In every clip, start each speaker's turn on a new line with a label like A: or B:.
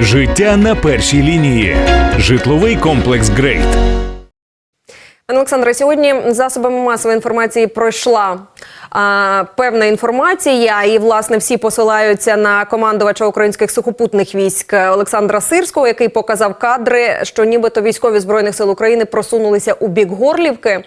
A: Життя на першій лінії. Житловий комплекс Грейт.
B: Пане Олександре, сьогодні засобами масової інформації пройшла а, певна інформація, і власне всі посилаються на командувача українських сухопутних військ Олександра Сирського, який показав кадри, що нібито військові збройних сил України просунулися у бік Горлівки.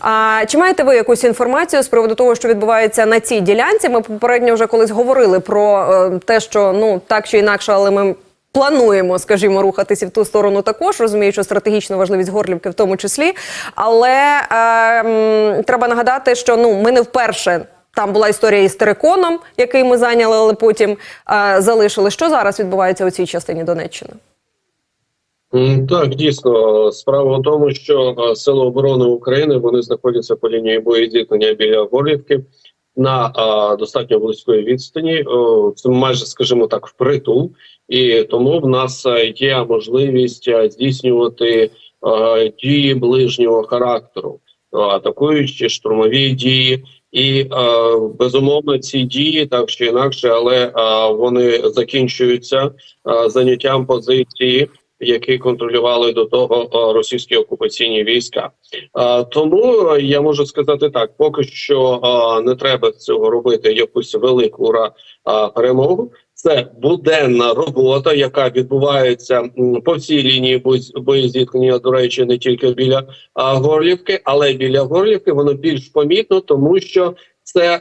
B: А, чи маєте ви якусь інформацію з приводу того, що відбувається на цій ділянці? Ми попередньо вже колись говорили про е, те, що ну так чи інакше, але ми. Плануємо, скажімо, рухатися в ту сторону також, розумію, що стратегічну важливість Горлівки в тому числі. Але е, треба нагадати, що ну ми не вперше. Там була історія із териконом, який ми зайняли, але потім е, залишили. Що зараз відбувається у цій частині Донеччини?
C: Так, дійсно, справа в тому, що е, Сили оборони України вони знаходяться по лінії боєзіткнення біля Горлівки на а, достатньо близької відстані. О, це майже, скажімо так, впритул, і тому в нас е, є можливість е, здійснювати е, дії ближнього характеру, атакуючи штурмові дії. І безумовно ці дії так чи інакше, але вони закінчуються заняттям позиції які контролювали до того російські окупаційні війська. Тому я можу сказати так: поки що не треба цього робити якусь велику перемогу. Це буденна робота, яка відбувається по всій лінії боєз- боєзіткнення, до речі, не тільки біля а, Горлівки, але біля Горлівки воно більш помітно, тому що це е,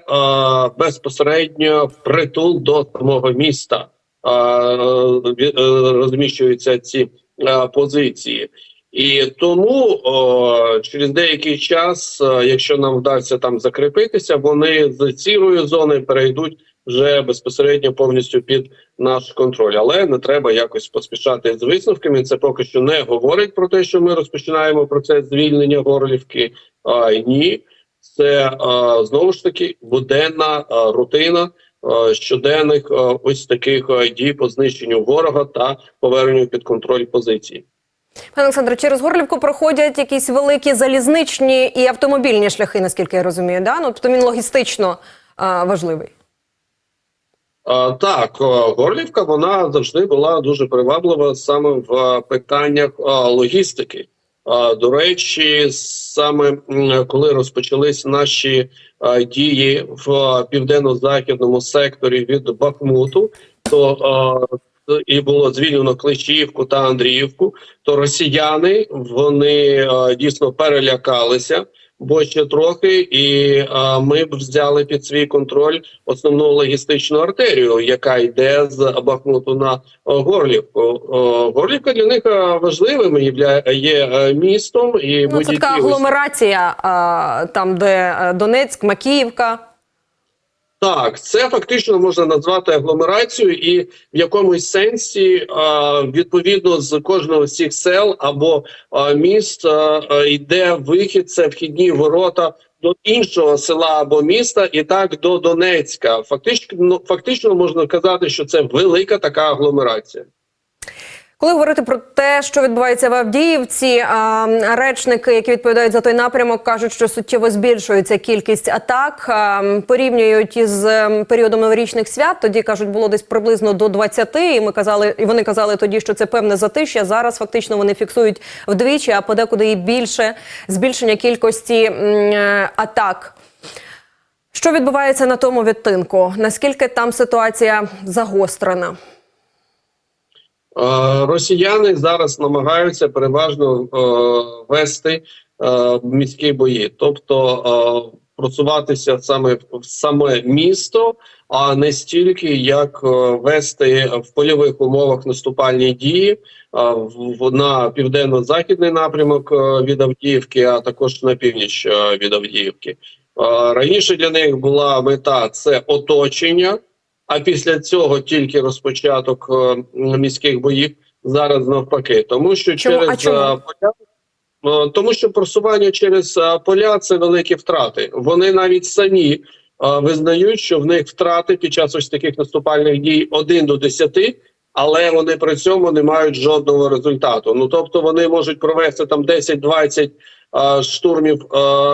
C: безпосередньо впритул до самого міста ві- е, розміщуються ці е, позиції. І тому о, через деякий час, якщо нам вдасться там закріпитися, вони з цілої зони перейдуть вже безпосередньо повністю під наш контроль. Але не треба якось поспішати з висновками. Це поки що не говорить про те, що ми розпочинаємо процес звільнення Горлівки. А ні, це а, знову ж таки буденна а, рутина щоденних ось таких дій по знищенню ворога та поверненню під контроль позиції.
B: Пане Олександре, через Горлівку проходять якісь великі залізничні і автомобільні шляхи, наскільки я розумію. Да? Ну, тобто він логістично е, важливий.
C: Так, е, Горлівка вона завжди була дуже приваблива саме в е, питаннях е, логістики. До речі, саме коли розпочались наші дії в південно-західному секторі від Бахмуту, то і було звільнено Клещіївку та Андріївку, то росіяни вони дійсно перелякалися. Бо ще трохи, і а, ми б взяли під свій контроль основну логістичну артерію, яка йде з Бахмуту на е, Горлівку. О, Горлівка для них е, важливим є, є е, містом і
B: Ну, це така агломерація, а, там, де е, Донецьк, Макіївка.
C: Так, це фактично можна назвати агломерацією, і в якомусь сенсі відповідно з кожного з цих сел або міст а, а, йде вихід, це вхідні ворота до іншого села або міста, і так до Донецька. Фактично, ну, фактично можна казати, що це велика така агломерація.
B: Коли говорити про те, що відбувається в Авдіївці, речники, які відповідають за той напрямок, кажуть, що суттєво збільшується кількість атак, порівнюють із ем, періодом новорічних свят. Тоді кажуть, було десь приблизно до 20, і ми казали, і вони казали тоді, що це певне затишя. Зараз фактично вони фіксують вдвічі, а подекуди і більше збільшення кількості е, атак. Що відбувається на тому відтинку? Наскільки там ситуація загострена?
C: Е, Росіяни зараз намагаються переважно е, вести е, міські бої, тобто просуватися саме в саме місто, а не стільки як вести в польових умовах наступальні дії на південно-західний напрямок від Авдіївки, а також на північ від Авдіївки. Раніше для них була мета це оточення. А після цього тільки розпочаток е, міських боїв зараз навпаки, тому що
B: Чому? А
C: через
B: чому?
C: е, поля, е, тому що просування через поля це великі втрати. Вони навіть самі визнають, що в них втрати під час ось таких наступальних дій 1 до 10, але вони при цьому не мають жодного результату. Ну тобто вони можуть провести там 10-20 е, штурмів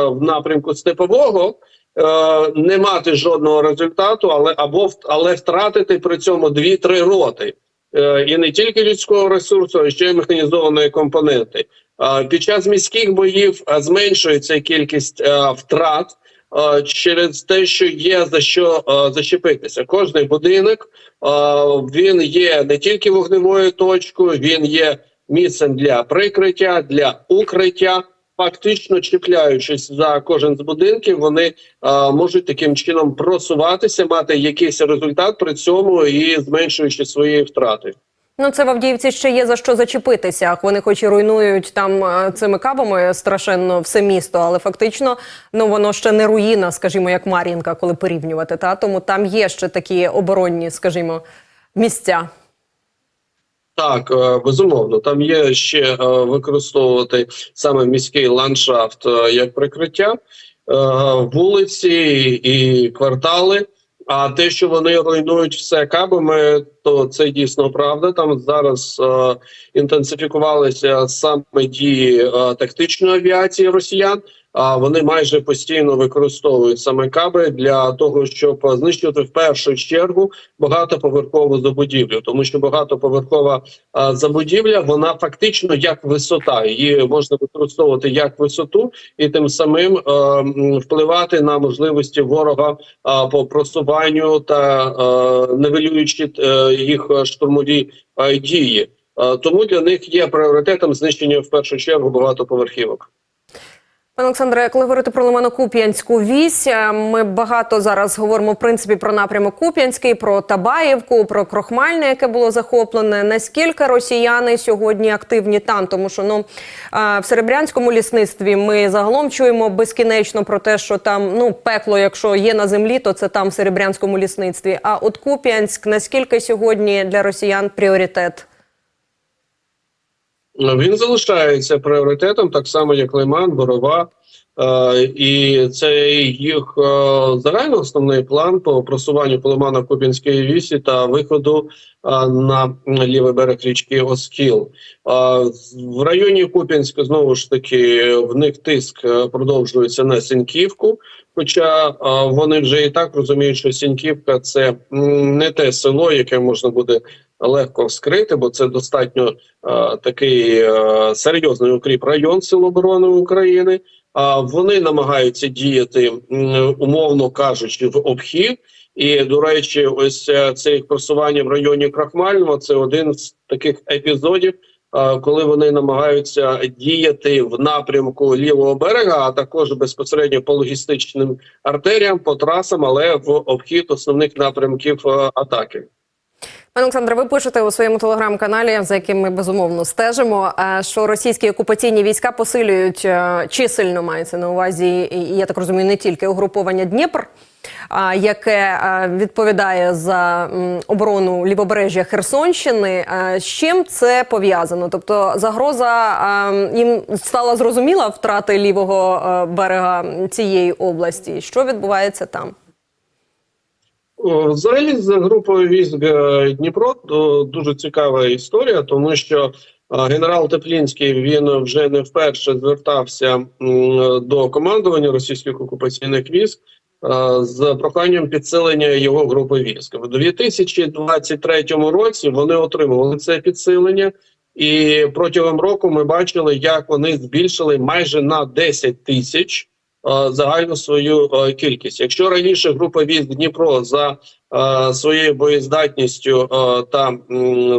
C: в напрямку степового. Е, не мати жодного результату, але або але втратити при цьому 2-3 роти. е, і не тільки людського ресурсу, а ще й механізованої компоненти. Під час міських боїв зменшується кількість е, втрат через те, що є за що зачепитися. Кожний будинок він є не тільки вогневою точкою, він є місцем для прикриття, для укриття. Фактично чіпляючись за кожен з будинків, вони е, можуть таким чином просуватися, мати якийсь результат при цьому і зменшуючи свої втрати.
B: Ну, це в Авдіївці ще є за що зачепитися. Вони хоч і руйнують там цими кабами страшенно все місто, але фактично ну воно ще не руїна, скажімо, як Мар'їнка, коли порівнювати. Та тому там є ще такі оборонні, скажімо, місця.
C: Так, е, безумовно, там є ще е, використовувати саме міський ландшафт е, як прикриття, вулиці і квартали. А те, що вони руйнують все кабами, то це дійсно правда. Там зараз е, інтенсифікувалися саме дії е, тактичної авіації росіян. А вони майже постійно використовують саме каби для того, щоб знищити в першу чергу багатоповерхову забудівлю, тому що багатоповерхова а, забудівля вона фактично як висота. Її можна використовувати як висоту і тим самим м, впливати на можливості ворога а, по просуванню та е, нивелюючи е, їх штурмові е, дії. Е, тому для них є пріоритетом знищення в першу чергу багатоповерхівок.
B: Пане Олександре, коли говорити про Лимано-Куп'янську вісь, е, ми багато зараз говоримо в принципі про напрямок Куп'янський, про Табаївку, про Крохмальне, яке було захоплене. Наскільки росіяни сьогодні активні там? Тому що ну е, в серебрянському лісництві ми загалом чуємо безкінечно про те, що там ну пекло, якщо є на землі, то це там в серебрянському лісництві. А от Куп'янськ наскільки сьогодні для росіян пріоритет?
C: Він залишається пріоритетом, так само як Лиман, Борова. Е, і це їх е, загальний основний план по просуванню по Лимано-Куп'янської вісі та виходу е, на лівий берег річки Оскіл. В районі Куп'янська знову ж таки в них тиск продовжується на Сіньківку. Хоча вони вже і так розуміють, що Сіньківка це не те село, яке можна буде легко вскрити, бо це достатньо е, такий е, серйозний укріп район Сил оборони України. А вони намагаються діяти умовно кажучи в обхід. І до речі, ось е, це просування в районі Крахмального. Це один з таких епізодів, коли вони намагаються діяти в напрямку лівого берега, а також безпосередньо по логістичним артеріям, по трасам, але в обхід основних напрямків атаки.
B: Пане ви пишете у своєму телеграм-каналі, за яким ми безумовно стежимо, е, що російські окупаційні війська посилюють е, чисельно мається на увазі, і я так розумію, не тільки угруповання Дніпр, яке е, відповідає за оборону лівобережжя Херсонщини. З чим це пов'язано? Тобто загроза їм стала зрозуміла втрати лівого берега цієї області. Що відбувається там?
C: О, Взагалі з групою військ е, Дніпро дуже цікава історія, тому що е, генерал Теплінський він вже не вперше звертався до командування російських окупаційних військ е, з проханням підсилення його групи військ. У 2023 році вони отримували це підсилення, і протягом року ми бачили, як вони збільшили майже на 10 тисяч е, загальну свою е, кількість. Якщо раніше група військ Дніпро за е, своєю боєздатністю е, та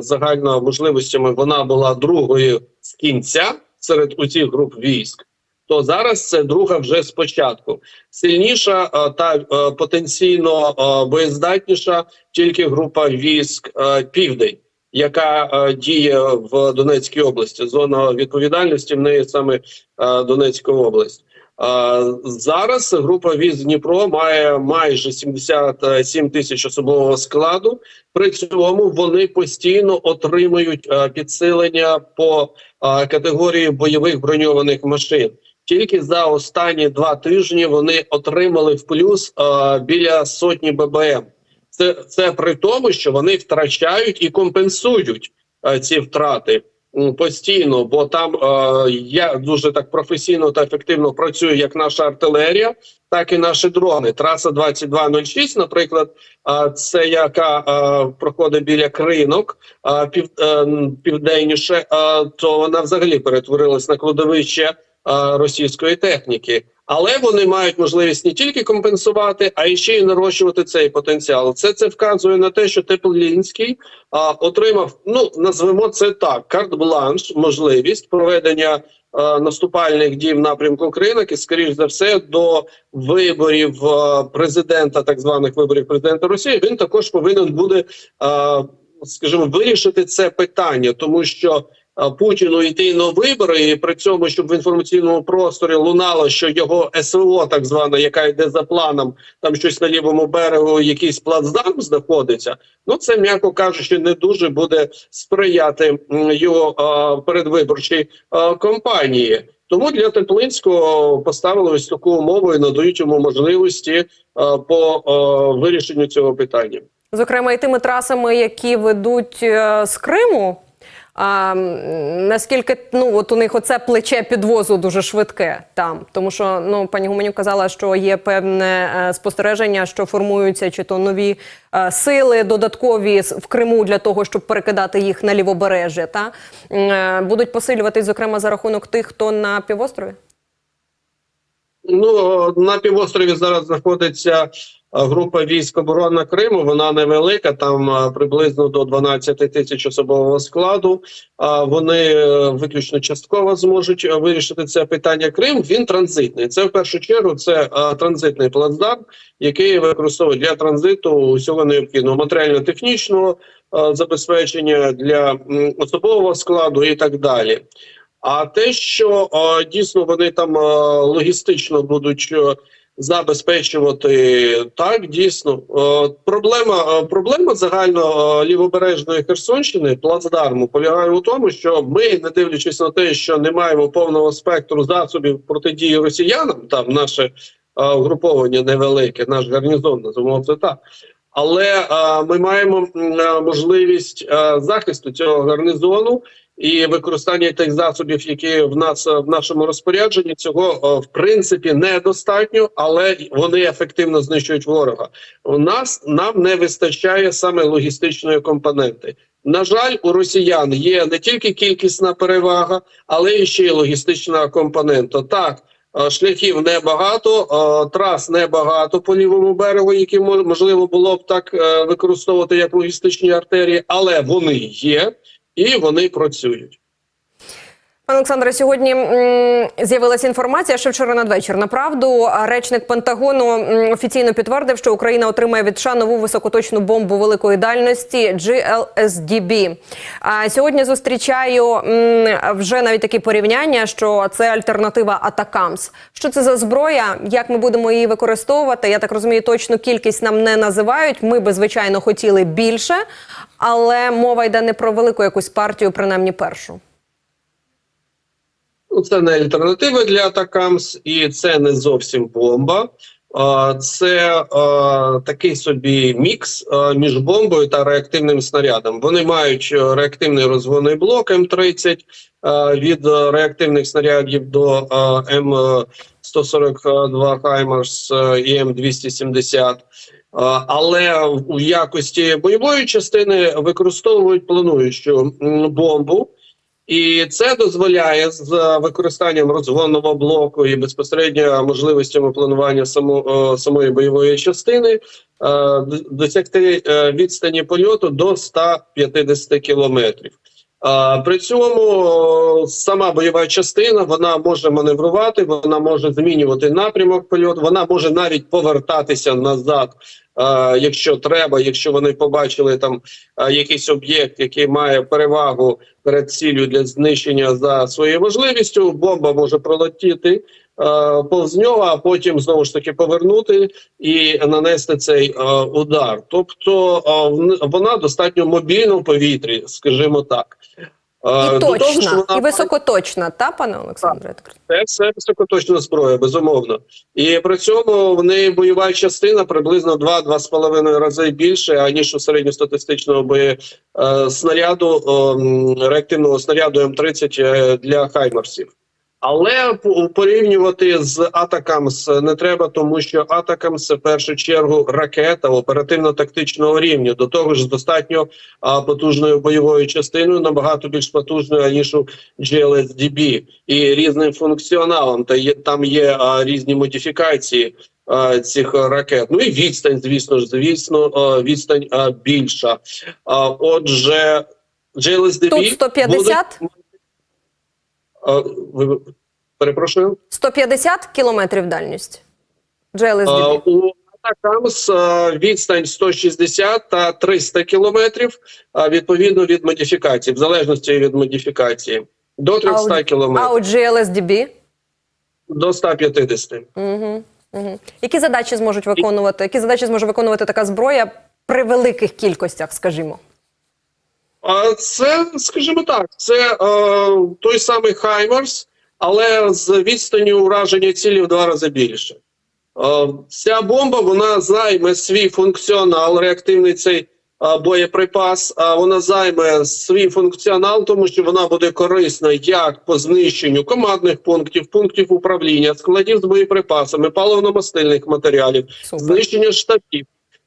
C: загально можливостями вона була другою з кінця серед усіх груп військ. То зараз це друга вже спочатку. Сильніша е, та е, потенційно е, боєздатніша тільки група військ е, Південь, яка е, діє в Донецькій області. Зона відповідальності в неї саме е, Донецька область. Зараз група віз Дніпро має майже 77 тисяч особового складу. При цьому вони постійно отримують е, підсилення по е, категорії бойових броньованих машин. Тільки за останні два тижні вони отримали в плюс е, біля сотні ББМ. Це, це при тому, що вони втрачають і компенсують ці втрати. Постійно, бо там е, я дуже так професійно та ефективно працюю як наша артилерія, так і наші дрони. Траса 2206, наприклад, е, це яка е, проходить біля кринок е, пів, е, південніше, е, то вона взагалі перетворилась на кладовище е, російської техніки. Але вони мають можливість не тільки компенсувати, а ще й нарощувати цей потенціал. Це це вказує на те, що Теплінський а, отримав, ну назвемо це так: карт-бланш, можливість проведення наступальних дій в напрямку кринок і, скоріш за все, до виборів президента, так званих виборів президента Росії, він також повинен буде, скажімо, вирішити це питання, тому що. А, Путіну йти на вибори, і при цьому, щоб в інформаційному просторі лунало, що його СВО, так звана, яка йде за планом, там щось на лівому берегу, якийсь плацдарм знаходиться. Ну це м'яко кажучи, не дуже буде сприяти його а, передвиборчій а, кампанії. Тому для Теплинського поставили ось таку умову і надають йому можливості а, по а, вирішенню цього питання.
B: Зокрема, і тими трасами, які ведуть е, з Криму. А, наскільки ну от у них оце плече підвозу дуже швидке там, тому що ну пані Гуменюк казала, що є певне е, спостереження, що формуються чи то нові е, сили додаткові в Криму для того, щоб перекидати їх на лівобережжя, та е, будуть посилюватись, зокрема за рахунок тих, хто на півострові.
C: Ну на півострові зараз знаходиться група військ оборона Криму. Вона невелика, там приблизно до 12 тисяч особового складу. А вони е, виключно частково зможуть е, вирішити це питання. Крим він транзитний. Це в першу чергу це транзитний плацдарм, який використовують для транзиту усього необхідного матеріально-технічного забезпечення для особового складу і так далі. А те, що дійсно вони там логістично будуть е, забезпечувати, так дійсно Е, проблема, е, проблема загально лівобережної Херсонщини плацдарму полягає у тому, що ми, не дивлячись на те, що не маємо повного спектру засобів протидії росіянам, там наше угруповання невелике, наш гарнізон, називаємо це так. Але е, ми маємо е, можливість е, захисту цього гарнізону і використання тих засобів, які в нас е, в нашому розпорядженні, цього е, в принципі недостатньо, але вони ефективно знищують ворога. У нас нам не вистачає саме логістичної компоненти. На жаль, у росіян є не тільки кількісна перевага, але і ще й логістична компонента. Так. е, Шляхів небагато, трас небагато по лівому берегу, які мо- можливо було б так використовувати як логістичні артерії, але вони є і вони працюють.
B: Пане Олександре, сьогодні з'явилася інформація, що вчора надвечір. Направду речник Пентагону офіційно підтвердив, що Україна отримає від США нову високоточну бомбу великої дальності GLSDB. А сьогодні зустрічаю вже навіть такі порівняння, що це альтернатива Атакамс. Що це за зброя? Як ми будемо її використовувати? Я так розумію, точну кількість нам не називають. Ми би звичайно хотіли більше, але мова йде не про велику якусь партію, принаймні першу.
C: Ну, це не альтернатива для Атакамс, і це не зовсім бомба. Це такий собі мікс між бомбою та реактивним снарядом. Вони мають е, реактивний розгонний блок М30 а, від е, реактивних снарядів до е, М142 Хаймарс е, і М270. А, Але у якості бойової частини використовують плануючу бомбу. І це дозволяє з використанням розгонного блоку і безпосередньо можливостями планування само, самої бойової частини е, досягти е, відстані польоту до 150 кілометрів. При цьому сама бойова частина вона може маневрувати, вона може змінювати напрямок польоту, вона може навіть повертатися назад, якщо треба, якщо вони побачили там якийсь об'єкт, який має перевагу перед ціллю для знищення за своєю можливістю. Бомба може пролетіти повз нього, а потім знову ж таки повернути і нанести цей е, удар. Тобто е, вона достатньо мобільна в повітрі, скажімо так. Е,
B: І
C: до того ж, вона
B: і високоточна, та пане Олександре?
C: Це все високоточна зброя, безумовно. І при цьому в неї бойова частина приблизно 2-2,5 рази більше, аніж у середньостатистичного бої е, снаряду, е, реактивного снаряду М30 е, для хаймерсів. Але порівнювати з Атакамс не треба, тому що Атакамс це в першу чергу ракета оперативно-тактичного рівня. До того ж, з достатньо а, потужною бойовою частиною, набагато більш потужною ніж у GLSDB і різним функціоналом. Та є там є а, різні модифікації а, цих ракет. Ну і відстань, звісно ж, звісно, а, відстань а, більша. А, отже, GLSDB
B: Тут 150?
C: будуть- А, ви, перепрошую.
B: 150 кілометрів дальність.
C: А,
B: GLSDB.
C: у Атакамс а, відстань 160 та 300 кілометрів, а, відповідно від модифікації, в залежності від модифікації. До 300
B: А
C: кілометрів,
B: от GLSDB?
C: до 150.
B: Угу. Угу. Які задачі зможуть виконувати? Які задачі зможе виконувати така зброя при великих кількостях, скажімо?
C: А це, скажімо так, це е, той самий Хаймерс, але з відстанню ураження цілі в два рази більше. Е, ця бомба вона займе свій функціонал, реактивний цей е, боєприпас. А вона займе свій функціонал, тому що вона буде корисна як по знищенню командних пунктів, пунктів управління, складів з боєприпасами, паливно-мастильних матеріалів,
B: Супер.
C: знищення штабів.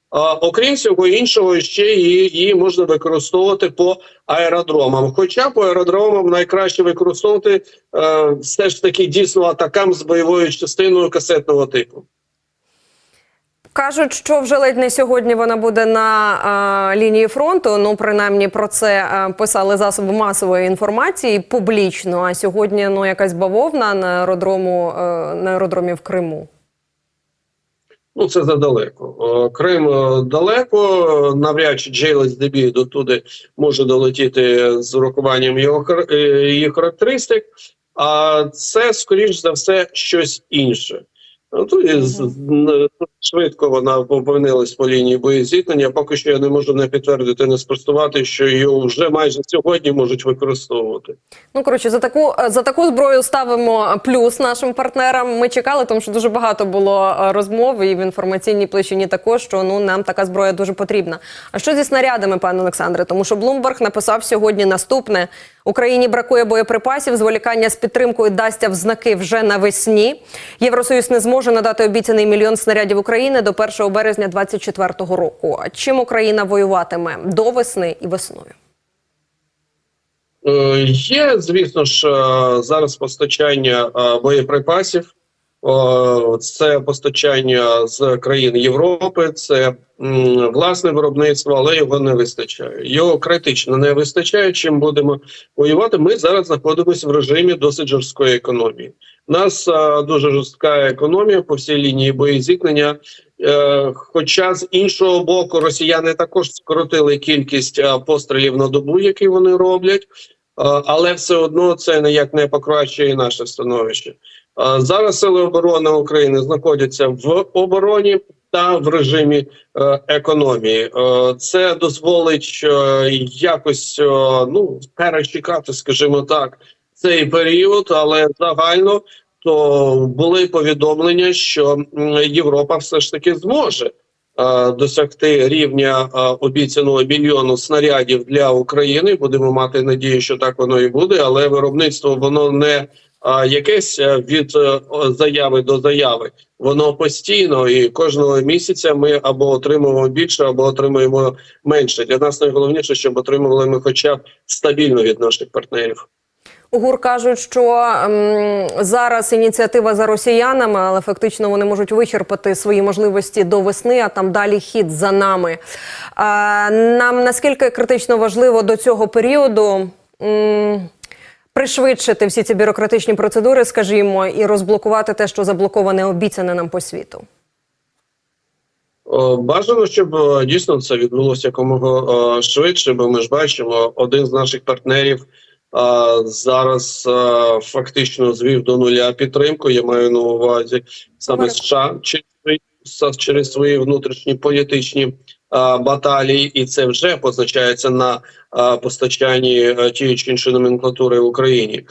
C: А, окрім всього іншого, ще її, можна використовувати по аеродромам. Хоча по аеродромам найкраще використовувати е, все ж таки дійсно атакам з бойовою частиною касетного типу.
B: Кажуть, що вже ледь не сьогодні вона буде на а, лінії фронту. Ну, принаймні про це а, писали засоби масової інформації публічно. А сьогодні ну якась бавовна на аеродрому е, на аеродромі в Криму.
C: Ну це задалеко. О, Крим е, далеко. Навряд чи дебій до туди може долетіти з урахуванням його е, її характеристик. А це скоріш за все щось інше. Ну, то і швидко вона опинилась по лінії боєзіткнення. Поки що я не можу не підтвердити, не спростувати, що її вже майже сьогодні можуть використовувати.
B: Ну коротше, за таку за таку зброю ставимо плюс нашим партнерам. Ми чекали, тому що дуже багато було е, розмов і в інформаційній площині також, що ну нам така зброя дуже потрібна. А що зі снарядами, пане Олександре? Тому що Блумберг написав сьогодні наступне: Україні бракує боєприпасів. Зволікання з підтримкою дасться в знаки вже навесні. Євросоюз не зможе надати обіцяний мільйон снарядів України до 1 березня 2024 року. А чим Україна воюватиме до весни і весною?
C: Е, Є, звісно ж, е, зараз постачання е, боєприпасів. О, Це постачання з країн Європи, це власне виробництво, але його не вистачає. Його критично не вистачає. Чим будемо воювати? Ми зараз знаходимося в режимі досить жорсткої економії. У нас е, дуже жорстка економія по всій лінії боєзіткнення. Е, Хоча з іншого боку, росіяни також скоротили кількість е, пострілів на добу, які вони роблять. Е, але все одно це ніяк не покращує наше становище. Зараз сили оборони України знаходяться в обороні та в режимі е, економії. Е, Це дозволить е, якось ну перечекати, скажімо так, цей період, але загально то були повідомлення, що Європа все ж таки зможе досягти рівня обіцяного мільйону снарядів для України. Будемо мати надію, що так воно і буде, але виробництво воно не е, якесь е, від е, заяви до заяви. Воно постійно і кожного місяця ми або отримуємо більше, або отримуємо менше. Для нас найголовніше, щоб отримували ми, хоча б стабільно від наших партнерів.
B: УГУР кажуть, що ем, зараз ініціатива за росіянами, але фактично вони можуть вичерпати свої можливості до весни, а там далі хід за нами. Е, нам наскільки критично важливо до цього періоду м, пришвидшити всі ці бюрократичні процедури, скажімо, і розблокувати те, що заблоковане, обіцяне нам по світу.
C: Бажано, щоб е, дійсно це відбулося якомога е, швидше, бо ми ж бачимо, один з наших партнерів е, зараз е, фактично звів до нуля підтримку. Я маю на увазі саме США через свої, через свої внутрішні політичні а, баталій, і це вже позначається на постачанні тієї чи іншої номенклатури в Україні.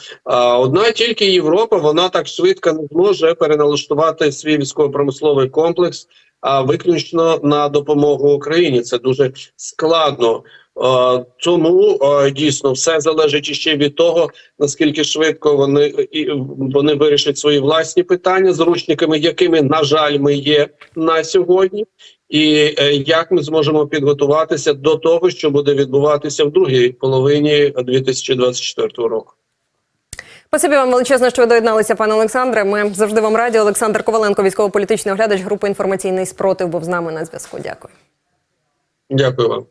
C: Одна тільки Європа вона так швидко не зможе переналаштувати свій військово-промисловий комплекс. А виключно на допомогу Україні це дуже складно. Е, Тому е, дійсно все залежить іще від того, наскільки швидко вони вони вирішать свої власні питання, зручниками якими на жаль ми є на сьогодні, і е, як ми зможемо підготуватися до того, що буде відбуватися в другій половині 2024 року.
B: Спасибі вам величезно, що ви доєдналися, пане Олександре. Ми завжди вам раді. Олександр Коваленко, військово-політичний оглядач групи інформаційний спротив, був з нами на зв'язку. Дякую.
C: Дякую вам.